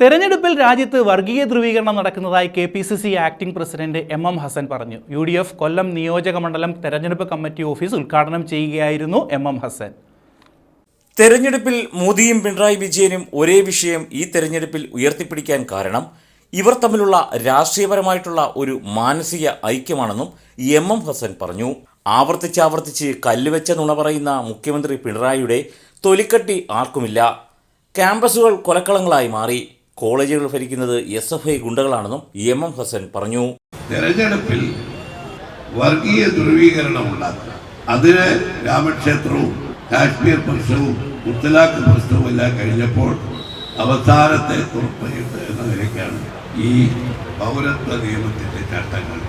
തെരഞ്ഞെടുപ്പിൽ രാജ്യത്ത് വർഗീയ ധ്രുവീകരണം നടക്കുന്നതായി K P C C acting president M M Hasan പറഞ്ഞു. യു ഡി എഫ് കൊല്ലം നിയോജക മണ്ഡലം തെരഞ്ഞെടുപ്പ് കമ്മിറ്റി ഓഫീസ് ഉദ്ഘാടനം ചെയ്യുകയായിരുന്നു എം എം ഹസൻ. തെരഞ്ഞെടുപ്പിൽ മോദിയും പിണറായി വിജയനും ഒരേ വിഷയം ഈ തെരഞ്ഞെടുപ്പിൽ ഉയർത്തിപ്പിടിക്കാൻ കാരണം ഇവർ തമ്മിലുള്ള രാഷ്ട്രീയപരമായിട്ടുള്ള ഒരു മാനസിക ഐക്യമാണെന്നും എം എം ഹസൻ പറഞ്ഞു. ആവർത്തിച്ചാവർത്തിച്ച് കല്ലുവെച്ച നുണ പറയുന്ന മുഖ്യമന്ത്രി പിണറായിയുടെ തൊലിക്കട്ടി ആർക്കുമില്ല. ക്യാമ്പസുകൾ കൊലക്കളങ്ങളായി മാറി. കോളേജുകൾ ഭരിക്കുന്നത് എസ് എഫ് ഐ ഗുണ്ടകളാണെന്നും എം എം ഹസൻ പറഞ്ഞു. തെരഞ്ഞെടുപ്പിൽ വർഗീയ ധ്രുവീകരണം ഉണ്ടാക്കുക. അതിന് രാമക്ഷേത്രവും കാശ്മീർ പ്രശ്നവും മുത്തലാഖ് പ്രശ്നവും എല്ലാം കഴിഞ്ഞപ്പോൾ അവസാനത്തെ കുറിപ്പിട്ട് എന്ന നിലയ്ക്കാണ് ഈ പൗരത്വ നിയമത്തിന്റെ ചട്ടങ്ങൾ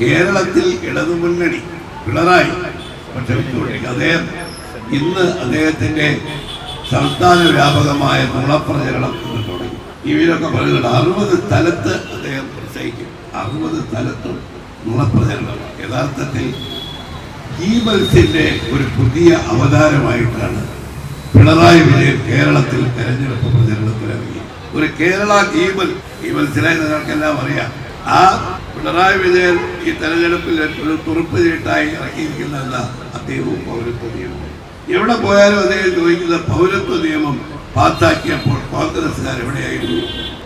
കേരളത്തിൽ ഇടതുമുന്നണി പിണറായി പക്ഷെ അദ്ദേഹം ഇന്ന് അദ്ദേഹത്തിന്റെ സംസ്ഥാന വ്യാപകമായ നുണപ്രചരണം ഇന്ന് തുടങ്ങി. ഇവരൊക്കെ പറയുന്നുണ്ട് അറുപത് സ്ഥലത്ത് അദ്ദേഹം പ്രസംഗിക്കും. അറുപത് സ്ഥലത്തും നുണപ്രചരണം യഥാർത്ഥത്തിൽ ഗീബൽസിന്റെ ഒരു പുതിയ അവതാരമായിട്ടാണ് പിണറായി വിജയൻ കേരളത്തിൽ തെരഞ്ഞെടുപ്പ് പ്രചരണത്തിലിറങ്ങി ഒരു കേരള ഗീബൽ ഗീബൽസിനെ നിങ്ങൾക്കെല്ലാം അറിയാം. ആ പിണറായി വിജയൻ ഈ തെരഞ്ഞെടുപ്പിൽ ഒരു തുറുപ്പ് ചീട്ടായി ഇറക്കിയിരിക്കുന്ന എന്താ? അദ്ദേഹവും പൗരത്വ നിയമം എവിടെ പോയാലും അദ്ദേഹം ചോദിക്കുന്ന പൗരത്വ നിയമം പാസാക്കിയപ്പോൾ കോൺഗ്രസ്സുകാർ എവിടെയായിരുന്നു?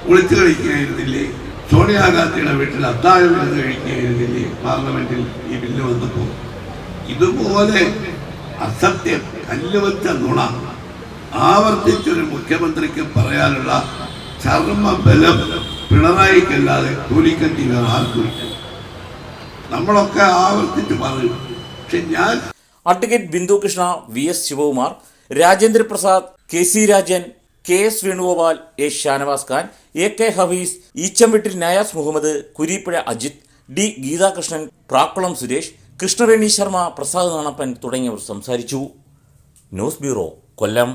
ഒളിച്ചു കളിക്കുകയായിരുന്നില്ലേ? സോണിയാഗാന്ധിയുടെ വീട്ടിൽ അത്താഴം ഇരുന്ന് കഴിക്കുകയായിരുന്നില്ലേ? പാർലമെന്റിൽ ഈ ബില്ല് വന്നപ്പോൾ. ഇതുപോലെ അസത്യം കല്ലുവച്ച നുണ ആവർത്തിച്ചൊരു മുഖ്യമന്ത്രിക്ക് പറയാനുള്ള ചർമ്മ ബലം പിണറായിക്കല്ലാതെ കൂലിക്കത്തി വേറെ ആർക്കും നമ്മളൊക്കെ ആവർത്തിച്ച് പറയും. പക്ഷെ ഞാൻ advocate Bindu Krishna V S Sivakumar Rajendraprasad K C Rajan K S Venugopal A Shanavas Khan A K Hafeez Eechamvettil Nayas Muhammad Kureepuzha Ajith D Geethakrishnan Prakkulam Suresh Krishnaveni Sharma Prasad Nanappan തുടങ്ങിയവർ സംസാരിച്ചു. News bureau Kollam.